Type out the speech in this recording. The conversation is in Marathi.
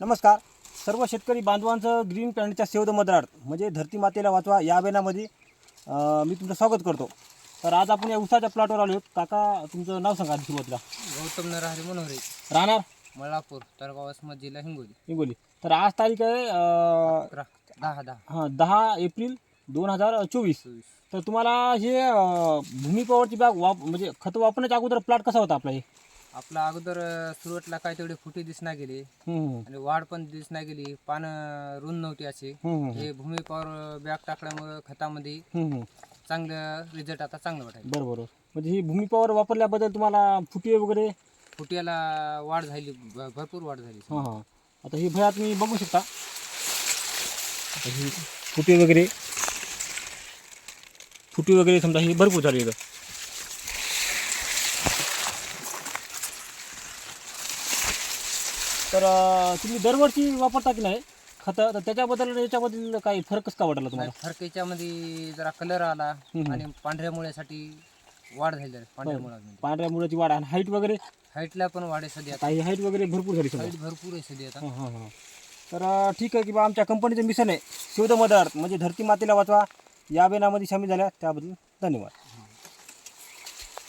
नमस्कार. सर्व शेतकरी बांधवांचं ग्रीन प्लॅनेटच्या सेव द मदर अर्थ म्हणजे धरती मातेला वाचवा या अभियानामध्ये मी तुमचं स्वागत करतो. तर आज आपण या उसाच्या प्लॉटवर आलो काका तुमचं नाव सांगा आधी सुरुवातीला. गौतम नरहरी मनोहरे. राहणार? मळापूर तालुका वसमत जिल्हा हिंगोली. हिंगोली. तर आज तारीख आहे अकरा दहा दहा. हां दहा एप्रिल दोन हजार चोवीस. चोवीस. तर तुम्हाला हे अं, भूमी पॉवरची बॅग वाप म्हणजे खतं वापरण्याच्या अगोदर प्लॉट कसा होता आपला हे? आपला अगोदर सुरुवातीला काय तेवढे फुटे दिसना गेले. हम्म, आणि वाढ पण दिसना गेली. पानं रुंद नव्हती अशी हम्म, हे भूमी पॉवर बॅग टाकल्यामुळे खतामध्ये हम्म. चांगलं रिझल्ट आता चांगलं वाटायचं. बरं बरोबर. म्हणजे ही भूमी पॉवर वापरल्याबद्दल तुम्हाला फुटे वगैरे? फुट्याला वाढ झाली. भ- भरपूर वाढ झाली हां हां. आता ही भया तुम्ही बघू शकता. आता ही फुटे वगैरे. फुटे वगैरे समजा ही भरपूर झाली इथं. तर अं, तुम्ही दरवर्षी वापरता की नाही खतं? तर त्याच्याबद्दल याच्याबद्दल काही फरकच का वाटला तुम्हाला? फरक याच्यामध्ये जरा कलर आला हम्म. आणि पांढऱ्या मुळ्यासाठी वाढ झाली जरा, पांढऱ्या मुळामध्ये. पांढऱ्या मुळाची वाढ आणि हाईट वगैरे? हाईटला पण वाढ आहे सध्या काही हाईट वगैरे भरपूर झाली समजा. हाईट भरपूर आहे सध्या आता. हां हां हां. तर अं, ठीक आहे की बा आमच्या कंपनीचं मिशन आहे. शिवद मदर म्हणजे धरती मातेला वाचवा. या बेनामध्ये सामील झाल्या. त्याबद्दल धन्यवाद.